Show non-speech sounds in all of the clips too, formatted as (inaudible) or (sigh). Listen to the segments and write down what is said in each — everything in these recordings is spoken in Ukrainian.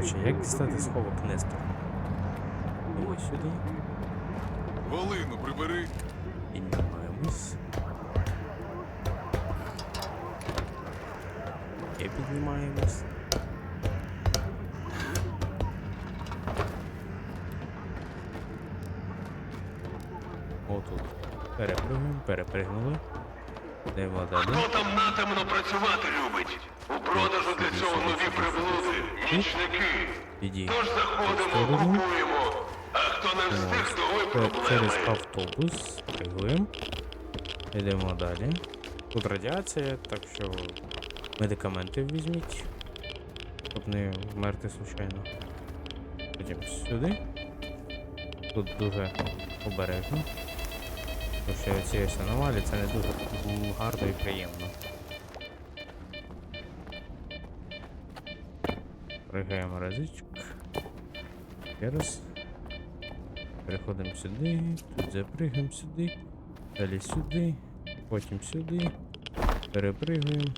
Коротше, як дістати сховок Нестора? І ось сюди. Волину прибери. Піднімаємось. І піднімаємось. Отут. Перепрыгуємо, перепригнули. Йдемо далі. Хто там натомно працювати любить? У продажу для цього нові приблуди, нічники. Іди. Тож заходимо, купуємо. А хто не встиг, то ви Це- Через автобус. Пригуємо. Йдемо далі. Тут радіація, так що медикаменти візьміть. Щоб не вмерти случайно. Потім сюди. Тут дуже обережно. Що ці ось аномалії це не дуже гарно і приємно. Пригаємо разичок. Ще раз. Переходимо сюди, тут запригаємо сюди, далі сюди, потім сюди, перепригуємо.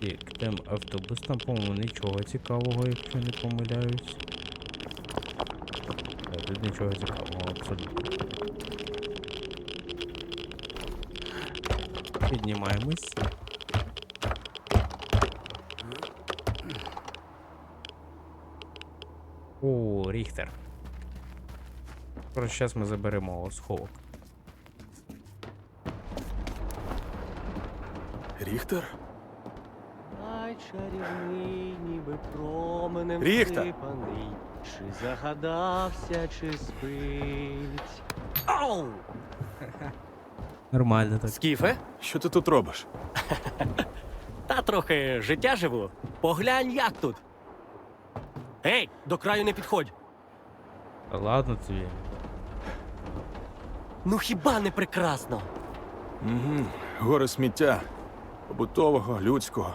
І там автобус, там, по-моєму, нічого цікавого, якщо не помиляюсь. Тут нічого цікавого, абсолютно. Піднімаємось. О, Ріхтер. Коротше, зараз ми заберемо сховок. Ріхтер? Ай, чарівний, ніби променем Ріхта! всипаний, Чи загадався, чи спить. Ау! (laughs) Нормально так. Скіфе? Що ти тут робиш? Та трохи життя живу. Поглянь, як тут. Ей, до краю не підходь. Та Ладно тобі. Ну хіба не прекрасно? Угу. Гори сміття. Побутового, людського.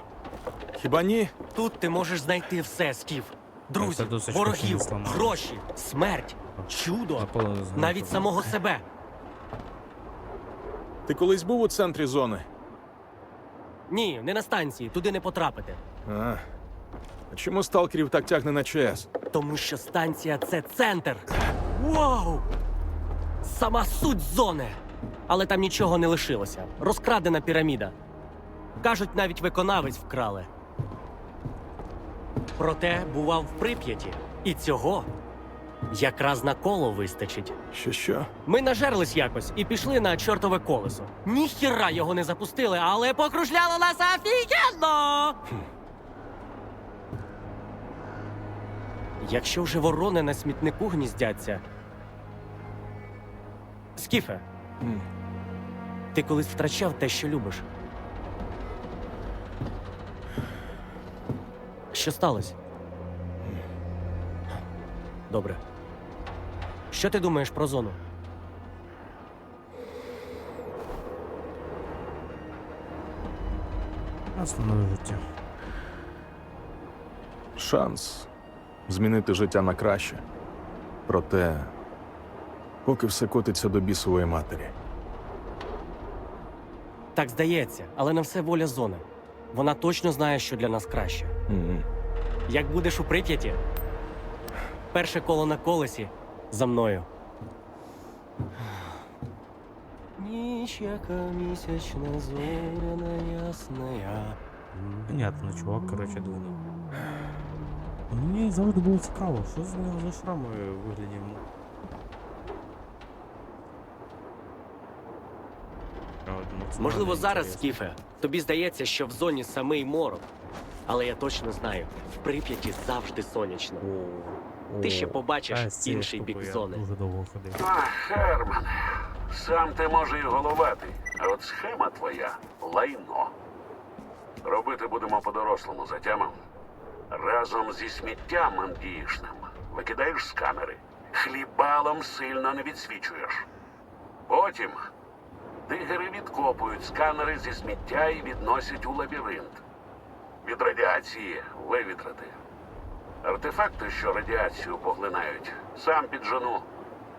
Хіба ні? Тут ти можеш знайти все, Скіф. Друзів, досить ворогів, гроші, смерть, чудо, Наполеон згадав. навіть самого себе. Ти колись був у центрі зони? Ні, не на станції, туди не потрапити. А. А чому сталкерів так тягне на ЧС? Тому що станція це центр. Вау! Сама суть зони. Але там нічого не лишилося. Розкрадена піраміда. Кажуть, навіть виконавець вкрали. Проте бував в Прип'яті. І цього якраз на коло вистачить. Що що? Ми нажерлись якось і пішли на чортове колесо. Ніхіра його не запустили, але покружляло нас офігенно! Якщо вже ворони на смітнику гніздяться. Скіфе, М. ти колись втрачав те, що любиш. Що сталося? Добре. Що ти думаєш про зону? Основне життя. Шанс змінити життя на краще. Проте, поки все котиться до бісової матері. Так здається, але на все воля зони. Вона точно знає, що для нас краще. Мгм. Як будеш у Прип'яті? Перше коло на колесі за мною. Ніч, яка місячна, зоряна, ясна. Понятно, чувак, коротше, двинув. Мені завжди було цікаво, що з нього за шрами вигляді. Можливо, зараз. Скіфе, тобі здається, що в зоні самий морок. Але я точно знаю, в Прип'яті завжди сонячно. Ти ще побачиш та, інший бік я зони. Дуже довго ходив. Ах, Херман, сам ти може і головати, а от схема твоя лайно. Робити будемо по-дорослому затямом. Разом зі сміттям андіїшним викидаєш з камери. Хлібалом сильно не відсвічуєш. Потім дигери відкопують сканери зі сміття і відносять у лабіринт. Від радіації вивітрити. Артефакти, що радіацію поглинають, сам піджену.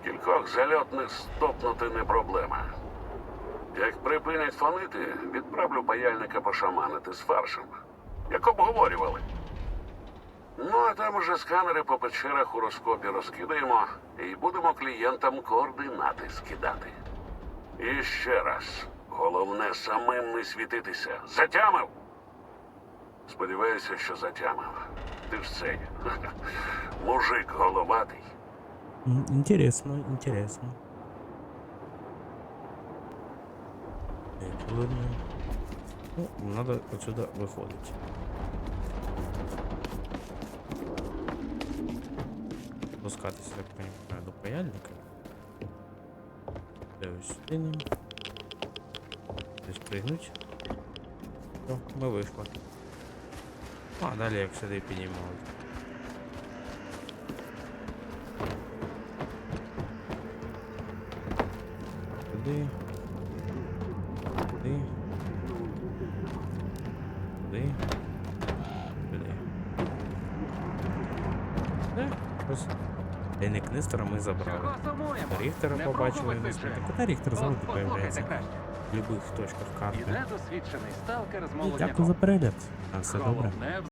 Кількох зальотних стопнути не проблема. Як припинять фонити, відправлю паяльника пошаманити з фаршем. Як обговорювали. Ну, а там уже сканери по печерах у розкопі розкидаємо і будемо клієнтам координати скидати. І ще раз, головне самим не світитися. Затямив? Сподіваюся, що затямив. Ти ж цей (laughs) мужик головатий. Интересно, интересно. Так, ладно. Ну, надо отсюда выходить. Спускатися, так понимаю, до паяльника. Нам. Десь пригнуть. Все, ми вийшли. А далі як сюди підіймали. Туди. Туди. Туди. Туди. Да, ось. Денник Нестора ми забрали. Ріхтера побачили. Та Ріхтер завжди появляється в будь-яких точках карти. Іде досвідчений сталкер з молодняком. Дякую за перегляд. Все добре.